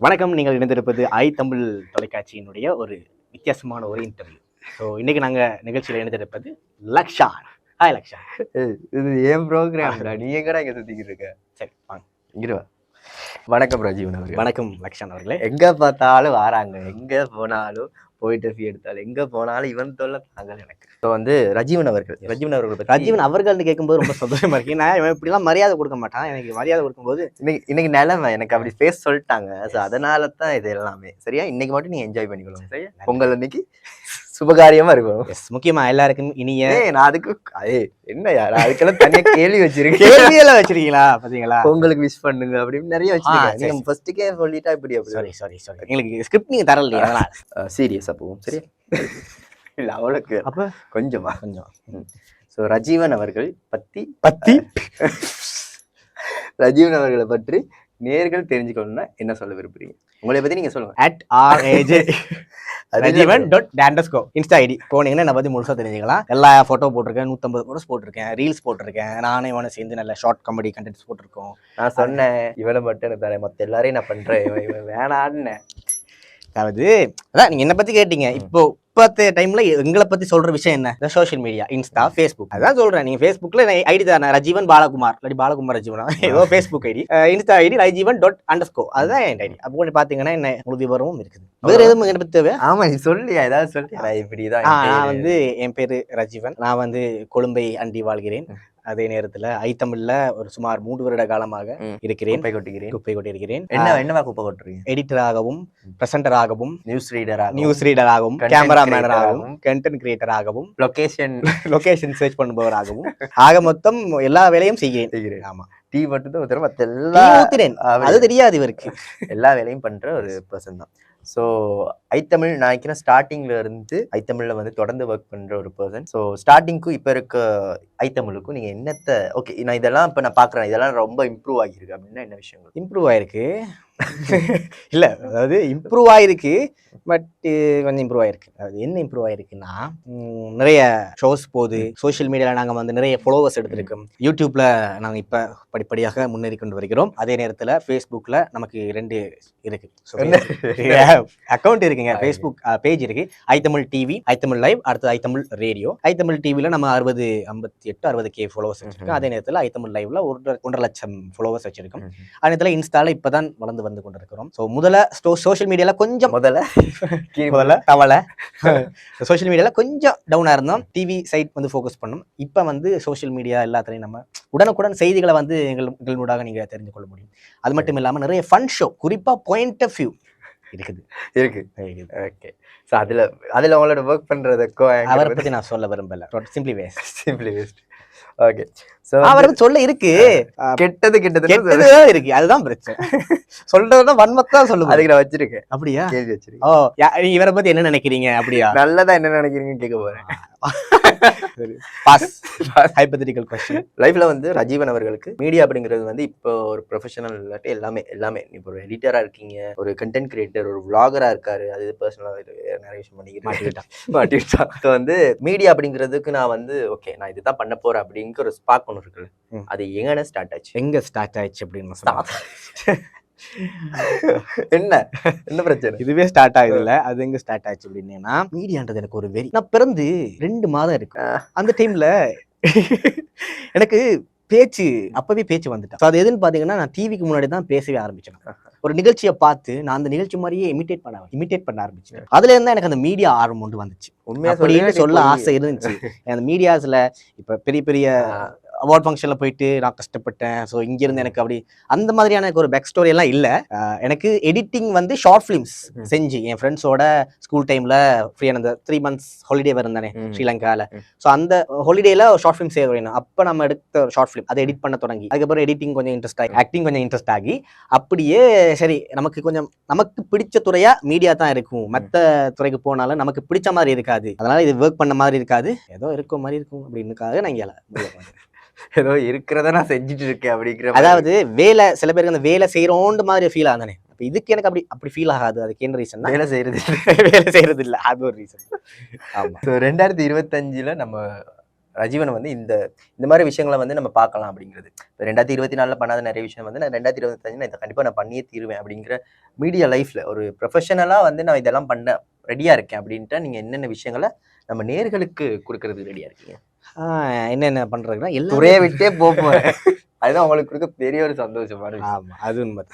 வணக்கம் நீங்கள் இணைந்திருப்பது ஐ தமிழ் தொலைக்காட்சியினுடைய ஒரு வித்தியாசமான ஒரு இன்டர்வியூ ஸோ இன்னைக்கு நாங்க நிகழ்ச்சியில் இணைந்திருப்பது லக்ஷா. ஹாய் லக்ஷா. இது ஏன் ப்ரோக்ராம்டா நீ எங்கடா இங்க சுத்திக்கிட்டு இருக்க? சரி வாங்க. இங்க வா. வணக்கம் ராஜீவன் அவர்கள். வணக்கம் லக்ஷான் அவர்களே. எங்க பார்த்தாலும் வராங்க. எங்க போனாலும் போயிட்டு ஃபீ எடுத்தாலும் எங்க போனாலும் இவன் தொல்லை தாங்கல எனக்கு. ஸோ வந்து ரஜீவன் அவர்கள். ரஜீவன் அவர்கள் ரஜீவன் அவர்கள்னு கேட்கும்போது ரொம்ப சந்தோஷமா இருக்கு. நான் இவன் இப்படிலாம் மரியாதை கொடுக்க மாட்டான். எனக்கு மரியாதை கொடுக்கும்போது இன்னைக்கு இன்னைக்கு நிலைமை. எனக்கு அப்படி பேச சொல்லிட்டாங்க. ஸோ அதனால தான் இது எல்லாமே. சரியா? இன்னைக்கு மட்டும் நீங்க என்ஜாய் பண்ணிக்கணும் சரியா? பொங்கல் அன்னைக்கு. சுபகாரியமா இருக்கும் எஸ் முக்கியமா எல்லாருக்கும் இனிய நான் அதுக்கு ஏய் என்ன யார் அதுக்கெல்லாம் தனியா கேள்வி வச்சிருக்கேன். கேள்வியெல்லாம் வச்சிருக்கீங்களா பாத்தீங்களா? பொங்கலுக்கு விஷ் பண்ணுங்க அப்படின்னு நிறைய வச்சிருக்கேன். சரி, நீங்க ஃபர்ஸ்ட்டுக்கே சொல்லிட்டா இப்படி அப்படி சாரி சாரி சாரி எங்களுக்கு ஸ்கிரிப்ட் நீங்க தரலையே அதனால. சீரியஸா போவோம் சரியா? இல்ல அவளுக்கு அப்ப? கொஞ்சமா கொஞ்சம். ஸோ ரஜீவன் அவர்கள் பத்தி பத்தி? ரஜீவன் அவர்களை பற்றி நேர்கள் தெரிஞ்சுக்கணும்னா என்ன சொல்ல விரும்புறீங்க? உங்களை பத்தி நீங்க சொல்லுங்க. At R AJ Rajeevan dot underscore insta ID போனீங்கன்னா என்னை பத்தி முழுசா தெரிஞ்சுக்கலாம். எல்லா ஃபோட்டோ போட்டிருக்கேன் நூற்றம்பது ஃபோட்டோஸ் போட்டிருக்கேன் ரீல்ஸ் போட்டிருக்கேன். நானே இவனை சேர்ந்து நல்ல ஷார்ட் காமெடி கண்டென்ட்ஸ் போட்டிருக்கோம். நான் சொன்னேன் இவனை மட்டும் எனக்கு தரேன். மத்த எல்லாரையும் நான் பண்றேன். இவன் வேணான்னு. அதாவது அதான் நீங்க என்ன பத்தி கேட்டீங்க. இப்போ இப்பத்த டைம்ல எங்களை பத்தி சொல்ற விஷயம் என்ன? இந்த சோஷியல் மீடியா இன்ஸ்டா ஃபேஸ்புக் அதான் சொல்றேன். நீங்க ஃபேஸ்புக்ல ஐடி தானே? ரஜீவன் பாலகுமார் இல்லாட்டி பாலகுமார் ரஜீவனா ஏதோ Facebook ID insta ID Rajeevan dot underscore அதுதான் என் ஐடி அப்போ கொஞ்சம் பாத்தீங்கன்னா என்ன உங்களுக்கு விவரமும் இருக்குது. வேற எதுவும் என்ன பத்தி தேவை? ஆமா நீ சொல்லியா? ஏதாவது சொல்லியா? என் நான். வந்து என் பேரு ரஜீவன் நான் வந்து கொழும்பை அண்டி வாழ்கிறேன். அதே நேரத்துல ஐத்தமிழ்ல ஒரு சுமார் மூன்று வருட காலமாக. இருக்கிறேன். குப்பை கொட்டுகிறேன் குப்பை கொட்டி இருக்கிறேன் என்ன என்னவா குப்பை கொட்டுறீங்க? எடிட்டராகவும் பிரசன்டராகவும் நியூஸ் ரீடரா நியூஸ் ரீடராகவும் கேமராமேனராகவும் கண்டென்ட் கிரியேட்டராகவும் லொகேஷன் லொகேஷன் சர்ச் பண்ணுபவராகவும் ஆக மொத்தம் எல்லா வேலையும் செய்கிறேன். செய்கிறேன். ஆமா. டீ மட்டும் தான் எல்லா. அது தெரியாது இவருக்கு. எல்லா வேலையும் பண்ற ஒரு பர்சன் தான். ஸோ ஐத்தமிழ் நான் நினைக்கிறேன் ஸ்டார்டிங்ல இருந்து ஐத்தமிழில் வந்து தொடர்ந்து ஒர்க் பண்ணுற ஒரு பர்சன் ஸோ ஸ்டார்டிங்க்கும் இப்போ இருக்க ஐத்தமிழுக்கும் நீங்கள் என்னத்தை ஓகே நான் இதெல்லாம் இப்போ நான் பார்க்குறேன் இதெல்லாம் ரொம்ப இம்ப்ரூவ் ஆகியிருக்கு அப்படின்னா என்ன விஷயங்கள்? இம்ப்ரூவ் ஆகிருக்கு இல்ல அதாவது இம்ப்ரூவ் ஆயிருக்கு பட் கொஞ்சம் இம்ப்ரூவ் ஆயிருக்கு. அது என்ன இம்ப்ரூவ் ஆயிருக்குன்னா ம், நிறைய ஷோஸ் போகுது. சோஷியல் மீடியால நாங்க வந்து நிறைய ஃபாலோவர்ஸ் எடுத்திருக்கோம். யூடியூப்ல நாங்க இப்ப படிப்படியாக முன்னேறி கொண்டு வருகிறோம். அதே நேரத்துல ஃபேஸ்புக்ல நமக்கு ரெண்டு இருக்கு. அக்கௌண்ட் இருக்குங்க. ஃபேஸ்புக் பேஜ் இருக்கு. ஐத்தமிழ் டிவி ஐத்தமிழ் லைவ் அடுத்து ஐத்தமிழ் ரேடியோ ஐத்தமிழ் டிவில நம்ம அறுபது ஐம்பத்தி எட்டு அறுபது கே ஃபாலோவர்ஸ் வச்சிருக்கோம் அதே நேரத்துல ஐத்தமிழ் லைவ்ல ஒரு ஒன்றரை லட்சம் ஃபாலோவர்ஸ் வச்சிருக்கோம். அதே நேரத்தில் இன்ஸ்டால இப்பதான் வளர்ந்து வந்து கொண்டிருக்கிறோம். ஸோ முதல்ல சோஷியல் மீடியால கொஞ்சம் முதல்ல முதல்ல தவளை. சோஷியல் மீடியால கொஞ்சம் டவுனா இருந்தோம். டிவி சைட் வந்து ஃபோக்கஸ் பண்ணோம். இப்போ வந்து சோஷியல் மீடியா எல்லாத்துலையும் நம்ம உடனுக்குடன் செய்திகளை வந்து எங்கள் எங்களூடாக நீங்க தெரிந்து கொள்ள முடியும். அது மட்டும் இல்லாம நிறைய ஃபன் ஷோ குறிப்பா பாயிண்ட் ஆஃப் வியூ இருக்குது. இருக்கு. ஓகே ஸோ அதுல அதுல உங்களோட ஒர்க் பண்றதுக்கோ அவரை பத்தி நான் சொல்ல விரும்பல. Simply waste simply waste okay so அவரை பத்தி சொல்ல இருக்கு. கெட்டது கெட்டது கெட்டதுதான் இருக்கு. அதுதான் பிரச்சனை. சொல்றதுனா வன்மத்தான் சொல்லுது அதுக்கு நான் வச்சிருக்கேன். அப்படியா? கேள்வி வச்சிருக்கேன். ஓ நீங்க இவரை பத்தி என்ன நினைக்கிறீங்க? அப்படியா? நல்லதா என்ன நினைக்கிறீங்கன்னு கேட்க போறேன். பாஸ் ஹைபோதெட்டிக்கல் கொஸ்டின் லைஃப்ல வந்து ரஜீவன் அவர்களுக்கு மீடியா அப்படிங்கிறது வந்து இப்போ ஒரு ப்ரொஃபஷனல் இல்லாட்டி எல்லாமே எல்லாமே. இப்போ ஒரு எடிட்டரா இருக்கீங்க ஒரு கண்டென்ட் கிரியேட்டர் ஒரு vlogger-ஆ இருக்காரு. அது பர்சனலா நிறைய விஷயம் பண்ணிக்கிறேன் மாட்டிக்கிட்டான். மாட்டிக்கிட்டான். வந்து மீடியா அப்படிங்கிறதுக்கு நான் வந்து ஓகே நான் இதுதான் பண்ண போறேன் அப்படிங்கிற ஒரு ஸ்பாக் ஒன்று இருக்குல்ல. அது எங்கன ஸ்டார்ட் ஆச்சு? எங்க ஸ்டார்ட் ஆயிடுச்சு அப்படின்னு சொல்றேன். என்ன? என்ன பிரச்சனை? இதுவே ஸ்டார்ட் ஆகுது இல்ல அது எங்க ஸ்டார்ட் ஆச்சு அப்படின்னா மீடியான்றது எனக்கு ஒரு வெறி. நான் பிறந்து ரெண்டு மாதம் இருக்கு. அந்த டைம்ல எனக்கு பேச்சு அப்பவே பேச்சு வந்துட்டேன் அது எதுன்னு பாத்தீங்கன்னா நான் டிவிக்கு முன்னாடி தான் பேசவே ஆரம்பிச்சேன். ஒரு நிகழ்ச்சியை பார்த்து நான் அந்த நிகழ்ச்சி மாதிரியே இமிட்டேட் பண்ண இமிட்டேட் பண்ண ஆரம்பிச்சேன் அதுல இருந்தா எனக்கு அந்த மீடியா ஆர்வம் கொண்டு வந்துச்சு. உண்மையா சொல்ல ஆசை இருந்துச்சு. அந்த மீடியாஸ்ல இப்ப பெரிய பெரிய அவார்ட் ஃபங்க்ஷன்ல போயிட்டு நான் கஷ்டப்பட்டேன். ஸோ இங்க இருந்து எனக்கு அப்படி அந்த மாதிரியான எனக்கு ஒரு பேக் ஸ்டோரி எல்லாம் இல்ல. எனக்கு எடிட்டிங் வந்து ஷார்ட் ஃபிலிம்ஸ். செஞ்சு. என் ஃப்ரெண்ட்ஸோட ஸ்கூல் டைம்ல ஃப்ரீயான அந்த த்ரீ மந்த்ஸ் ஹாலிடே. ஸ்ரீலங்கால. ம். ஸோ அந்த ஹாலிடேல ஷார்ட் ஃபிலிம் சேவ் வேணும் அப்ப நம்ம எடுத்த ஷார்ட் ஃபிலிம் அதை எடிட் பண்ண தொடங்கி. அதுக்கப்புறம் எடிட்டிங் கொஞ்சம் இன்ட்ரெஸ்ட் ஆகி ஆக்டிங் கொஞ்சம் இன்ட்ரெஸ்ட் ஆகி அப்படியே சரி நமக்கு கொஞ்சம் நமக்கு பிடிச்ச துறையா மீடியா தான் இருக்கும். மத்த துறைக்கு போனாலும் நமக்கு பிடிச்ச மாதிரி இருக்காது. அதனால இது ஒர்க் பண்ண மாதிரி இருக்காது. ஏதோ இருக்கும் மாதிரி இருக்கும் அப்படின்னுக்காக நான் இங்க. ஏதோ இருக்கிறத நான் செஞ்சுட்டு இருக்கேன் அப்படிங்கிற. அதாவது வேலை சில பேருக்கு அந்த வேலை செய்யறோண்டு மாதிரி ஃபீல் ஆகுதானே அப்ப இதுக்கு எனக்கு அப்படி அப்படி ஃபீல் ஆகாது. அதுக்கு என்ன ரீசன் வேலை செய்யறது வேலை செய்யறது இல்ல அது ஒரு ரீசன் ஆமா. ஸோ ரெண்டாயிரத்தி இருபத்தஞ்சுல நம்ம ரஜீவன் வந்து இந்த இந்த மாதிரி விஷயங்களை வந்து நம்ம பார்க்கலாம் அப்படிங்கிறது. இப்போ ரெண்டாயிரத்தி இருபத்தி நாலில் பண்ணாத நிறைய விஷயம் வந்து நான் ரெண்டாயிரத்தி இருபத்தஞ்சு நான் இதை கண்டிப்பாக நான் பண்ணியே தீருவேன் அப்படிங்கிற மீடியா லைஃப்ல ஒரு ப்ரொஃபஷனலாக வந்து நான் இதெல்லாம் பண்ண ரெடியா இருக்கேன் அப்படின்ட்டு நீங்க என்னென்ன விஷயங்களை நம்ம நேர்களுக்கு கொடுக்கறதுக்கு ரெடியா இருக்கீங்க? என்னென்ன பண்றதுன்னா எல்லா துறையை விட்டே போப்போம் அதுதான் உங்களுக்கு கொடுக்க பெரிய ஒரு விஷயம். ஆமா அது உண்மை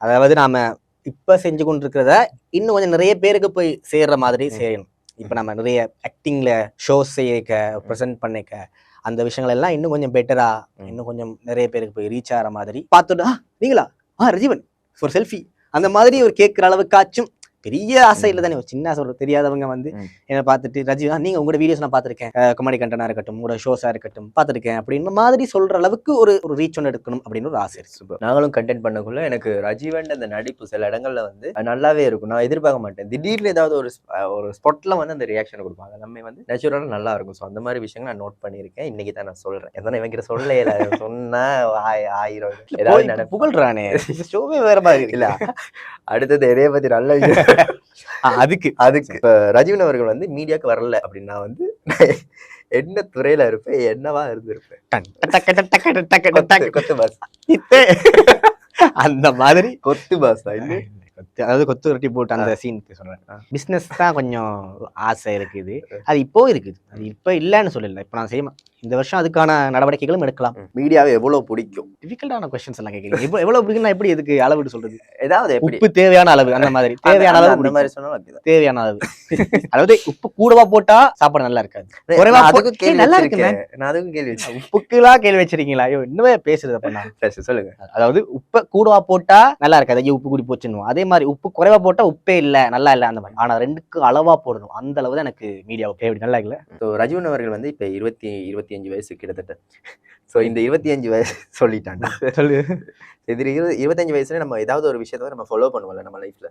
அதாவது நாம இப்ப செஞ்சு கொண்டிருக்கிறத இன்னும் கொஞ்சம் நிறைய பேருக்கு போய் சேர்ற மாதிரி. செய்யணும். இப்ப நம்ம நிறைய ஆக்டிங்ல ஷோஸ் செய்யக்க ப்ரெசென்ட் பண்ணிக்க அந்த விஷயங்கள் எல்லாம் இன்னும் கொஞ்சம் பெட்டரா. இன்னும் கொஞ்சம் நிறைய பேருக்கு போய் ரீச் ஆகிற மாதிரி. பார்த்துட்டு "ஆ, நீங்களா? ஆ ரஜீவன் ஒரு செல்ஃபி அந்த மாதிரி ஒரு கேட்குற அளவுக்காச்சும் பெரிய ஆசை இல்லை தானே ஒரு சின்ன ஆசை ஒரு தெரியாதவங்க வந்து. என்ன பார்த்துட்டு ரஜீவ் "ஆ, நீங்க உங்களோட வீடியோஸ் நான் பார்த்துருக்கேன். கமெடி கண்டனா இருக்கட்டும் உங்களோட ஷோஸா இருக்கட்டும் பார்த்துருக்கேன். அப்படின்ற மாதிரி சொல்ற அளவுக்கு ஒரு ஒரு ரீச் ஒன்று எடுக்கணும் அப்படின்னு ஒரு ஆசை இருக்கு. நாங்களும் கண்டென்ட் பண்ணக்குள்ள எனக்கு ரஜீவன் அந்த நடிப்பு சில இடங்கள்ல வந்து நல்லாவே இருக்கும். நான் எதிர்பார்க்க மாட்டேன். திடீர்னு ஏதாவது ஒரு ஒரு ஸ்பாட்ல வந்து அந்த ரியாக்ஷன் கொடுப்பாங்க. நம்ம வந்து நேச்சுரலாக நல்லா இருக்கும். ஸோ அந்த மாதிரி விஷயங்கள் நான் நோட் பண்ணியிருக்கேன். இன்னைக்கு தான் நான் சொல்றேன். எதனா இவங்கிட்ட சொல்லல சொன்னா ஆய்- ஆயிரம். ஏதாவது புகழ்றானே. ஷோவே வேற மாதிரி இல்ல. அடுத்தது எதைய பத்தி நல்ல விஷயம். அதுக்கு. அதுக்கு. இப்ப ரஜீவன் அவர்கள் வந்து மீடியாக்கு வரல அப்படின்னா வந்து என்ன துறையில இருப்பேன் என்னவா இருந்திருப்பேன்? கொத்து பாஸ். அந்த மாதிரி. கொத்து பாஸ் இன்னும் கொத்து- அதாவது கொத்து ரொட்டி போட்டு அந்த சீனுக்கு. சொல்றேன். பிசினஸ் தான் கொஞ்சம் ஆசை இருக்குது. அது இப்போ இருக்குது. அது இப்போ இல்லைன்னு சொல்லல. இப்போ நான் செய்ய இந்த வருஷம் அதுக்கான நடவடிக்கைகளும் எடுக்கலாம். மீடியாவை எவ்வளவு பிடிக்கும்? டிஃபிகல்ட்டான கொஸ்டின்ஸ் எல்லாம் கேட்குறீங்க எவ்வளவு எவ்வளவு பிடிக்குன்னா எப்படி எதுக்கு அளவுடு சொல்றது? ஏதாவது உப்பு தேவையான அளவு அந்த மாதிரி. தேவையான அளவு பிடிக்கும். மாதிரி சொன்னாலும் தேவையான அளவு. அதாவது உப்பு கூடவா போட்டா சாப்பாடு நல்லா இருக்காது. குறைவா நான் போ- அதுக்கும் ஏய், கேள்வி நல்லா இருக்கு. நான் அதுக்கும் கேள்வி. உப்புக்குலாம் கேள்வி வச்சிருக்கீங்களா? ஐயோ இன்னுமே பேசுறது அப்ப நான். சொல்லுங்க. அதாவது உப்பை கூடவா போட்டா நல்லா இருக்காது. ஐயோ உப்பு கூடி போச்சுன்னு அதே மாதிரி உப்பு குறைவா போட்டா உப்பே இல்ல நல்லா இல்ல அந்த மாதிரி. ஆனா ரெண்டுக்கு அளவா போடணும். அந்த அளவு தான் எனக்கு மீடியா எப்படி நல்லா இல்ல ஸோ ரஜீவன் அவர்கள் வந்து இப்ப இருபத்தி இருபத்தி அஞ்சு வயசு கிட்டத்தட்ட. ஸோ இந்த இருபத்தி அஞ்சு வயசு சொல்லிட்டாங்க. சொல்லு. இது இரு இருபத்தஞ்சு வயசுல நம்ம ஏதாவது ஒரு விஷயத்த நம்ம ஃபாலோ பண்ணுவோம்ல நம்ம லைஃப்ல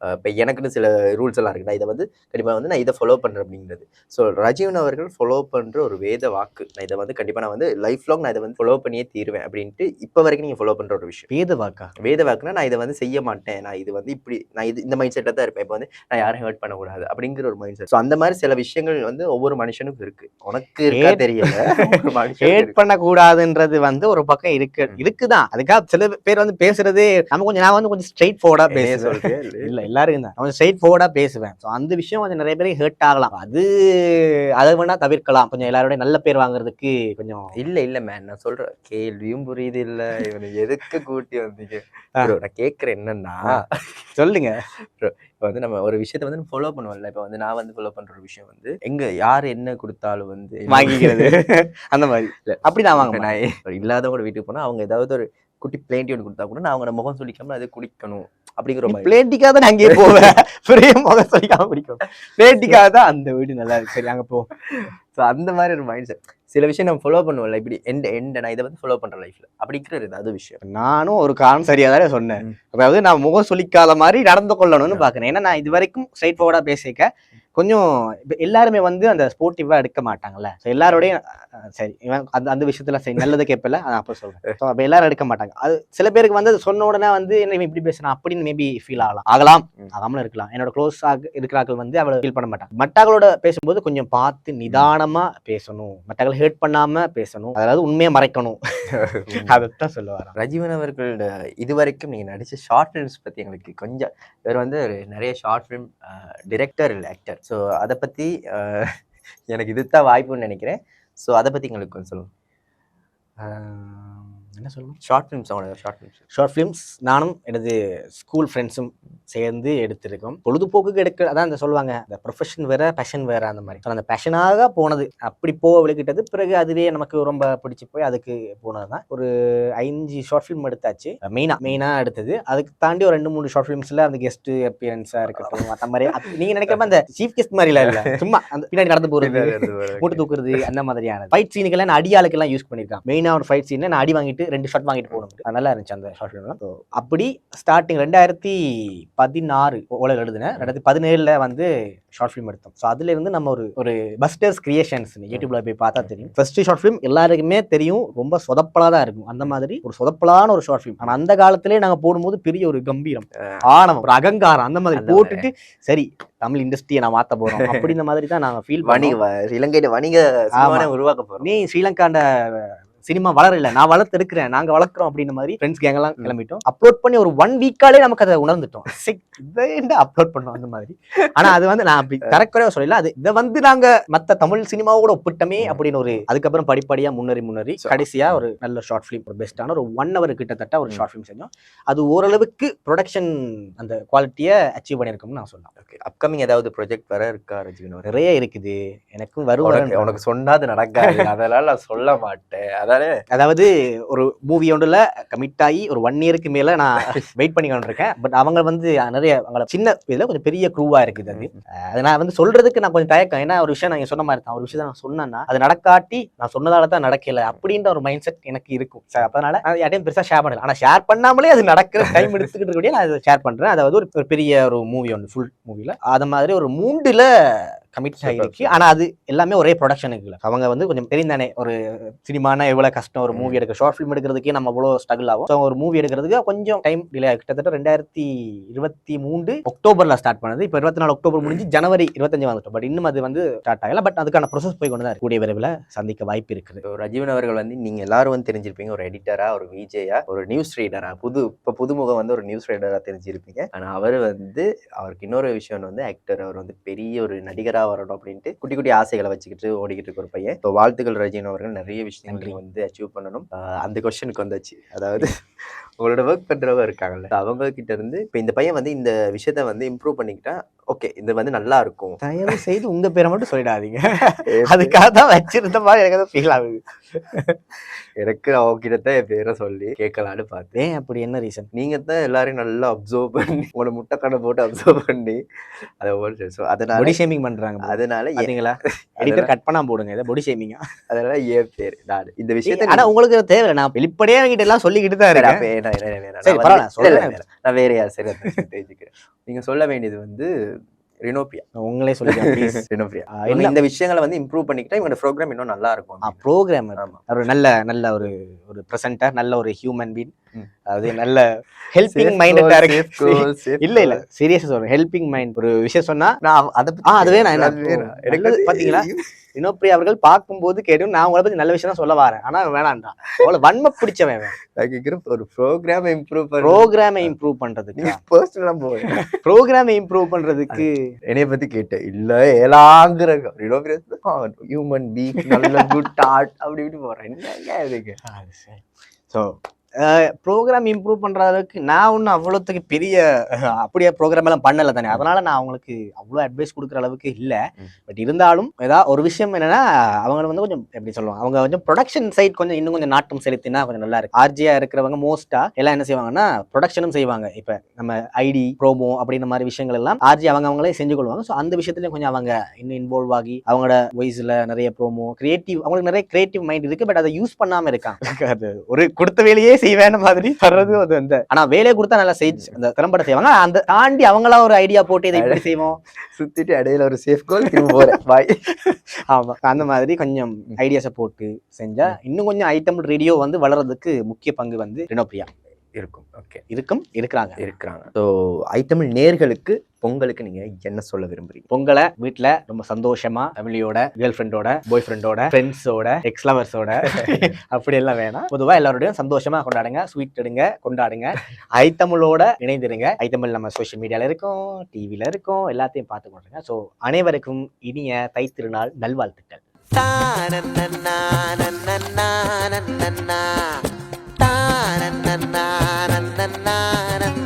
இப்போ எனக்குன்னு சில ரூல்ஸ் எல்லாம் இருக்கு. நான் இதை வந்து கண்டிப்பா வந்து நான் இதை ஃபாலோ பண்றேன் அப்படிங்கிறது. ஸோ ரஜீவன் அவர்கள் ஃபாலோ பண்ற ஒரு வேத வாக்கு. நான் இதை வந்து கண்டிப்பா நான் வந்து லைஃப் லாங் நான் இதை வந்து ஃபாலோ பண்ணியே தீருவேன் அப்படின்ட்டு இப்போ வரைக்கும் நீங்க ஃபாலோ பண்ற ஒரு விஷயம். வேத வாக்கா? வேத வாக்குனா நான் இதை வந்து செய்ய மாட்டேன். நான் இது வந்து இப்படி நான் இது இந்த மைண்ட் செட்டில் தான் இருப்பேன். இப்போ வந்து நான் யாரையும் ஹர்ட் பண்ணக்கூடாது அப்படிங்கிற ஒரு மைண்ட் செட் ஸோ அந்த மாதிரி சில விஷயங்கள் வந்து ஒவ்வொரு மனுஷனுக்கும் இருக்கு. உனக்கு இருக்கா தெரியல. ஹேட் இருக்கு. பண்ண கூடாதுன்றது வந்து ஒரு பக்கம் இருக்கு. இருக்குதான். அதுக்காக சில பேர் வந்து பேசுறதே நம்ம கொஞ்சம் நான் வந்து கொஞ்சம் ஸ்ட்ரைட் சொல்றியா இல்லையா? இல்ல எல்லாரும் தான் கொஞ்சம் ஸ்ட்ரைட் ஃபார்வர்டா பேசுவேன். ஸோ அந்த விஷயம் கொஞ்சம் நிறைய பேருக்கு ஹர்ட் ஆகலாம். அது அதை வேணா தவிர்க்கலாம். கொஞ்சம் எல்லாரோட நல்ல பேர் வாங்குறதுக்கு கொஞ்சம் இல்ல இல்ல மேன் நான் சொல்றேன். கேள்வியும் புரியுது இல்ல. இவனை எதுக்கு கூட்டி வந்தீங்க? நான் கேக்குறேன் என்னன்னா சொல்லுங்க. இப்போ வந்து நம்ம ஒரு விஷயத்த வந்து ஃபாலோ பண்ணுவோம்ல. இப்போ வந்து நான் வந்து ஃபாலோ பண்ற ஒரு விஷயம் வந்து எங்க யார் என்ன கொடுத்தாலும் வந்து வாங்கிக்கிறது. அந்த மாதிரி. அப்படி நான் வாங்க நான் இல்லாதவங்க வீட்டுக்கு போனா அவங்க ஏதாவது ஒரு குட்டி பிளேண்டி ஒன்று கொடுத்தா கூட நான் அவங்க முகம் சொல்லிக்காம அதை குடிக்கணும். அப்படிங்கிற மாதிரி. பிளேட்டிக்காக தான் அங்கேயே போவேன். பெரிய முகம் சொல்லிக்காம பிடிக்கும் பிளேட்டிக்காக தான் அந்த வீடு நல்லா இருக்கு. சரி அங்க போ. ஸோ அந்த மாதிரி ஒரு மைண்ட் செட் சில விஷயம் நம்ம ஃபாலோ பண்ணுவோம்ல. இப்படி எந்த எந்த நான் இதை வந்து ஃபாலோ பண்ற லைஃப்ல அப்படிங்கிறது அது விஷயம். நானும் ஒரு காரணம் சரியா தானே சொன்னேன். அதாவது நான் முகம் சொல்லிக்காத மாதிரி நடந்து கொள்ளணும்னு பாக்குறேன் ஏன்னா நான் இது வரைக்கும் ஸ்ட்ரைட் ஃபார்வர்டா பேசிக்க கொஞ்சம் இப்ப எல்லாருமே வந்து அந்த ஸ்போர்ட்டிவா எடுக்க மாட்டாங்கல்ல. ஸோ எல்லாரோடையும் சரி இவன் அந்த அந்த விஷயத்துல சரி நல்லது கேட்பல அதான் அப்போ சொல்றேன். ஸோ அப்போ எல்லாரும் எடுக்க மாட்டாங்க. அது சில பேருக்கு வந்து அது சொன்ன உடனே வந்து என்ன இப்படி பேசுறான் அப்படின்னு மேபி ஃபீல் ஆகலாம். ஆகலாம். ஆகாமலும் இருக்கலாம். என்னோட க்ளோஸ் ஆக இருக்கிறார்கள் வந்து அவளை ஃபீல் பண்ண மாட்டாங்க. மற்றவங்களோட பேசும்போது கொஞ்சம் பார்த்து நிதானமா பேசணும். மற்றவங்களை ஹேட் பண்ணாம பேசணும். அதாவது உண்மையை மறைக்கணும். அதைத்தான் சொல்ல வரேன் ரஜீவன் அவர்களோட இது வரைக்கும் நீங்க நடிச்ச ஷார்ட் ஃபிலிம்ஸ் பத்தி எங்களுக்கு கொஞ்சம் இவர் வந்து ஒரு நிறைய ஷார்ட் ஃபிலிம் டிரெக்டர் இல்லை ஆக்டர் ஸோ அதை பற்றி எனக்கு எனக்கு இதுதான் வாய்ப்புன்னு நினைக்கிறேன். ஸோ அதை பற்றி எங்களுக்கு கொஞ்சம் சொல்லுங்கள் என்ன சொல்லணும் ஷார்ட் ஃபிலிம்ஸ் அவங்களோட ஷார்ட் ஃபிலிம்ஸ் ஷார்ட் ஃபிலிம்ஸ் நானும் எனது ஸ்கூல் ஃப்ரெண்ட்ஸும் சேர்ந்து எடுத்திருக்கோம். பொழுதுபோக்குக்கு எடுக்க அதான் இந்த சொல்லுவாங்க. இந்த ப்ரொஃபஷன் வேற பேஷன் வேற அந்த மாதிரி. So, அந்த பேஷனாக போனது. அப்படி போக விழுக்கிட்டது பிறகு அதுவே நமக்கு ரொம்ப பிடிச்சி போய் அதுக்கு போனது தான். ஒரு ஐந்து ஷார்ட் ஃபிலிம் எடுத்தாச்சு. மெயினாக மெயினாக எடுத்தது. அதுக்கு தாண்டி ஒரு ரெண்டு மூணு ஷார்ட் ஃபிலிம்ஸில் அந்த கெஸ்ட் அப்பியரன்ஸாக இருக்கட்டும் அந்த மாதிரி. அது நீங்க நினைக்கிற மாதிரி அந்த சீஃப் கெஸ்ட் மாதிரிலாம் இல்லை. சும்மா அந்த பின்னாடி நடந்து போகிறது மூட்டை தூக்குறது அந்த மாதிரியான ஃபைட் சீனுக்கெல்லாம் நான் அடியாளுக்கெல்லாம் யூஸ் பண்ணியிருக்கேன். மெயினாக ஒரு ஃபைட் சீனை நான் அடி வாங்கிட்டு ரெண்டு ஷார்ட் வாங்கிட்டு போகணும். நல்லா இருந்துச்சு அந்த ஷார்ட் ஃபிலிம்லாம் அப்படி ஸ்டார்டிங் ரெண்டாயிரத்தி பதினாறு ஓலை எழுதுனேன். ரெண்டாயிரத்தி பதினேழுல வந்து ஷார்ட் ஃபிலிம் எடுத்தோம். ஸோ அதுல இருந்து நம்ம ஒரு ஒரு பஸ்டர்ஸ் கிரியேஷன்ஸ் யூடியூப்ல போய் பார்த்தா தெரியும். ஃபர்ஸ்ட் ஷார்ட் ஃபிலிம் எல்லாருக்குமே தெரியும். ரொம்ப சொதப்பலா தான் இருக்கும். அந்த மாதிரி ஒரு சொதப்பலான ஒரு ஷார்ட் ஃபிலிம் ஆனா அந்த காலத்திலே நாங்க போடும்போது பெரிய ஒரு கம்பீரம். ஆணவம் ஒரு அகங்காரம் அந்த மாதிரி. போட்டுட்டு சரி தமிழ் இண்டஸ்ட்ரியை நான் போறோம். அப்படி இந்த மாதிரி தான் நாங்க ஃபீல் வ- இலங்கையில வணிக உருவாக்க போறோம். நீ ஸ்ரீலங்காண்ட சினிமா வளரல. நான் வளர்த்து எடுக்கிறேன் நாங்க வளர்க்குறோம் அப்படின்ற மாதிரி ஃப்ரெண்ட்ஸ் கேங் எல்லாம். கிளம்பிட்டோம். அப்லோட் பண்ணி ஒரு ஒன் வீக்காலே நமக்கு அதை உணர்ந்துட்டோம். இதை அப்லோட் பண்ணோம் அந்த மாதிரி? ஆனா அது வந்து நான் அப்படி தரக்குறையா சொல்லல. அது இதை வந்து நாங்க மத்த தமிழ் சினிமாவோட ஒப்பிட்டமே. அப்படின்னு ஒரு அதுக்கப்புறம் படிப்படியா முன்னேறி முன்னேறி கடைசியா ஒரு நல்ல ஷார்ட் ஃபிலிம் ஒரு பெஸ்டான ஒரு ஒன் ஹவர் கிட்டத்தட்ட ஒரு. ஷார்ட் ஃபிலிம் செஞ்சோம். அது ஓரளவுக்கு ப்ரொடக்ஷன் அந்த குவாலிட்டியை அச்சீவ் பண்ணியிருக்கோம்னு நான் சொல்லலாம். ஓகே அப்கமிங் ஏதாவது ப்ராஜெக்ட் வர இருக்கா ரஜினி நிறைய இருக்குது. எனக்கும் உனக்கு வருவாங்க உனக்கு சொன்னாது நடக்காது. அதனால நான் சொல்ல மாட்டேன். அதானே அதாவது ஒரு மூவி ஒன்றுல கமிட் ஆகி ஒரு ஒன் இயருக்கு மேல நான் வெயிட் பண்ணி இருக்கேன் பட் அவங்க வந்து நிறைய அவங்கள சின்ன இதுல கொஞ்சம் பெரிய க்ரூவா இருக்குது அது. அது நான் வந்து சொல்றதுக்கு நான் கொஞ்சம் தயக்கம். ஏன்னா ஒரு விஷயம் நான் சொன்ன மாதிரி தான். ஒரு விஷயத்தை நான் சொன்னேன்னா அது நடக்காட்டி நான் சொன்னதால தான் நடக்கல அப்படின்ற ஒரு மைண்ட் செட் எனக்கு இருக்கும். So, அதனால நான் யார்ட்டையும் பெருசா ஷேர் பண்ணல. ஆனா ஷேர் பண்ணாமலே அது நடக்கிற டைம் எடுத்துக்கிட்டு இருக்கக்கூடிய நான் அதை ஷேர் பண்றேன். அதாவது ஒரு ஒரு பெரிய ஒரு மூவி ஒன்று ஃபுல் மூவில அது மாதிரி ஒரு மூண்டுல கமிட் ஆகிருக்கு ஆனா அது எல்லாமே ஒரே ப்ரொடக்ஷனுக்கு இல்லை. அவங்க வந்து கொஞ்சம் தெரிந்தானே ஒரு சினிமானா எவ்வளவு கஷ்டம் ஒரு மூவி எடுக்க ஷார்ட் ஃபிலிம் எடுக்கிறதுக்கே நம்ம அவ்வளோ ஸ்ட்ரகிள் ஆகும். So, ஒரு மூவி எடுக்கிறதுக்கு கொஞ்சம் டைம் டிலே ஆகும். கிட்டத்தட்ட ரெண்டாயிரத்தி இருபத்தி மூணு அக்டோபர்ல ஸ்டார்ட் பண்ணது. இப்போ இருபத்தி நாலு அக்டோபர் முடிஞ்சு ஜனவரி இருபத்தஞ்சு வந்துட்டோம். பட் இன்னும் அது வந்து ஸ்டார்ட் ஆகல. பட் அதுக்கான ப்ரொசஸ் போய் கொண்டு தான். கூடிய விரைவில் சந்திக்க வாய்ப்பு இருக்குது. ரஜீவன் அவர்கள் வந்து நீங்க எல்லாரும் வந்து தெரிஞ்சிருப்பீங்க. ஒரு எடிட்டரா ஒரு விஜயா ஒரு நியூஸ் ரீடரா புது இப்ப புதுமுகம் வந்து ஒரு நியூஸ் ரீடரா தெரிஞ்சிருப்பீங்க. ஆனா அவர் வந்து அவருக்கு இன்னொரு விஷயம் வந்து ஆக்டர் அவர் வந்து பெரிய ஒரு நடிகரா வரணும் அப்படின்ட்டு குட்டி குட்டி ஆசைகளை வச்சுக்கிட்டு ஓடிக்கிட்டு இருக்க ஒரு பையன். ஸோ வாழ்த்துக்கள் ரஜினி அவர்கள். நிறைய விஷயங்கள் வந்து அச்சீவ் பண்ணணும். அந்த கொஸ்டினுக்கு வந்தாச்சு. அதாவது உங்களோட ஒர்க் பண்றவங்க இருக்காங்கல்ல. அவங்க கிட்ட இருந்து இப்ப இந்த பையன் வந்து இந்த விஷயத்த வந்து இம்ப்ரூவ் பண்ணிக்கிட்டா ஓகே இது வந்து நல்லா இருக்கும் தயவு செய்து உங்க பேரை மட்டும் சொல்லிடாதீங்க. அதுக்காக தான் வச்சிருந்த மாதிரி எனக்கு ஃபீல் ஆகுது. எனக்கு அவங்க தான் என் பேரை சொல்லி கேட்கலான்னு பார்த்தேன். ஏன் அப்படி? என்ன ரீசன் நீங்க தான் எல்லாரையும் நல்லா அப்சர்வ் பண்ணி உங்களோட முட்டை கடை போட்டு அப்சர்வ் பண்ணி அதை ஓடிச்சு ஸோ அதனால பொடி ஷேமிங் பண்றாங்க. அதனால பாத்தீங்களா? எடிட்டர் கட் பண்ணா போடுங்க இதை பொடி ஷேமிங்கா அதனால என் பேர்? நான் இந்த விஷயத்த ஆனா உங்களுக்கு தேவை நான் வெளிப்படையா என்கிட்ட எல்லாம் சொல்லிக்கிட்டு தான் இருக்கேன். நான் பரவாயில்ல, வந்து- இல்ல, இல்ல, சொல்லுங்க. வேணாம். நான் வேற யார் சரி நீங்க சொல்ல வேண்டியது வந்து ரினோபியா உங்களே சொல்லுங்க என்ன- இந்த விஷயங்களை வந்து இம்ப்ரூவ் பண்ணிக்கிட்டா இவங்க ப்ரோக்ராம் இன்னும் நல்லா இருக்கும் ப்ரோக்ராம் ஒரு நல்ல நல்ல ஒரு ஒரு பிரசன்டர் நல்ல ஒரு ஹியூமன் பீன் அதாவது நல்ல ஹெல்பிங் safe இல்ல இல்ல. சீரியஸா சொல்றேன். ஹெல்பிங் மைண்ட் ஒரு விஷயம் சொன்னா நான் அத அது? அது வேணாம். ஓ, எனக்கு பாத்தீங்களா? வினோப்ரியா அவர்கள் பார்க்கும்போது கேட்டும் நான் உங்களை பத்தி நல்ல விஷயம் தான் சொல்ல வரேன். ஆனா வேணாம்டா அவ்வளவு வன்ம பிடிச்சவன் நான் ஒரு ப்ரோக்ராம் இம்ப்ரூவ் ப்ரோக்ராமை இம்ப்ரூவ் பண்றதுக்கு? பர்சனலா போய் ப்ரோக்ராமை இம்ப்ரூவ் பண்றதுக்கு என்னைய பத்தி கேட்டேன். இல்ல ஏலாங்கிற ஹியூமன் பீங் நல்ல குட் ஆர்ட் அப்படி இப்படி போறேன். என்னங்க இதுக்கு ஸோ ப்ரோக்ராம் இம்ப்ரூவ் பண்ற அளவுக்கு நான் ஒன்றும் அவ்வளோத்துக்கு பெரிய அப்படியே ப்ரோக்ராம் எல்லாம் பண்ணல தானே. அதனால நான் அவங்களுக்கு அவ்வளோ அட்வைஸ் கொடுக்குற அளவுக்கு இல்லை. பட் இருந்தாலும் ஏதாவது ஒரு விஷயம் என்னன்னா அவங்க வந்து கொஞ்சம் எப்படி சொல்லுவாங்க அவங்க கொஞ்சம் ப்ரொடக்ஷன் சைட் கொஞ்சம் இன்னும் கொஞ்சம் நாட்டம் செலுத்தினா கொஞ்சம் நல்லா இருக்கு ஆர்ஜியா இருக்கிறவங்க மோஸ்டா எல்லாம் என்ன செய்வாங்கன்னா ப்ரொடக்ஷனும் செய்வாங்க. இப்போ நம்ம ஐடி ப்ரோமோ அப்படின்ற மாதிரி விஷயங்கள் எல்லாம் ஆர்ஜி அவங்க அவங்களே செஞ்சு கொள்வாங்க. ஸோ அந்த விஷயத்துலயும் கொஞ்சம் அவங்க இன்னும் இன்வால்வ் ஆகி அவங்களோட வாய்ஸ்ல நிறைய ப்ரோமோ கிரியேட்டிவ் அவங்களுக்கு நிறைய கிரியேட்டிவ் மைண்ட் இருக்கு பட் அதை யூஸ் பண்ணாம இருக்காங்க. ஒரு கொடுத்த வேலையே செய்வேன் மாதிரி வர்றது அது அந்த ஆனா வேலையை கொடுத்தா நல்லா செஞ்சு அந்த திறம்பட செய்வாங்க. அந்த தாண்டி அவங்களா ஒரு ஐடியா போட்டு இதை இப்படி செய்வோம். சுத்திட்டு இடையில ஒரு சேஃப் கோல் போறேன். பாய் ஆமா. அந்த மாதிரி கொஞ்சம் ஐடியாஸை போட்டு செஞ்சா இன்னும் கொஞ்சம் ஐட்டம் ரேடியோ வந்து வளர்றதுக்கு முக்கிய பங்கு வந்து ரினோப்ரியா இருக்கும். ஓகே இருக்கும் இருக்கிறாங்க. இருக்கிறாங்க. ஸோ ஐத்தமிழ் நேர்களுக்கு பொங்கலுக்கு நீங்க என்ன சொல்ல விரும்புறீங்க? பொங்கலை வீட்ல ரொம்ப சந்தோஷமா ஃபேமிலியோட கேர்ள் ஃப்ரெண்டோட பாய் ஃப்ரெண்டோட ஃப்ரெண்ட்ஸோட எக்ஸ் லவர்ஸோட அப்படி எல்லாம் வேணாம். பொதுவா எல்லாரோடையும் சந்தோஷமா கொண்டாடுங்க ஸ்வீட் எடுங்க கொண்டாடுங்க. ஐத்தமிழோட இணைந்திருங்க. ஐத்தமிழ் நம்ம சோஷியல் மீடியால இருக்கோம் டிவில இருக்கோம் எல்லாத்தையும் பார்த்து கொண்டுருங்க. ஸோ அனைவருக்கும் இனிய தை திருநாள் நல்வாழ்த்துக்கள் na na na na na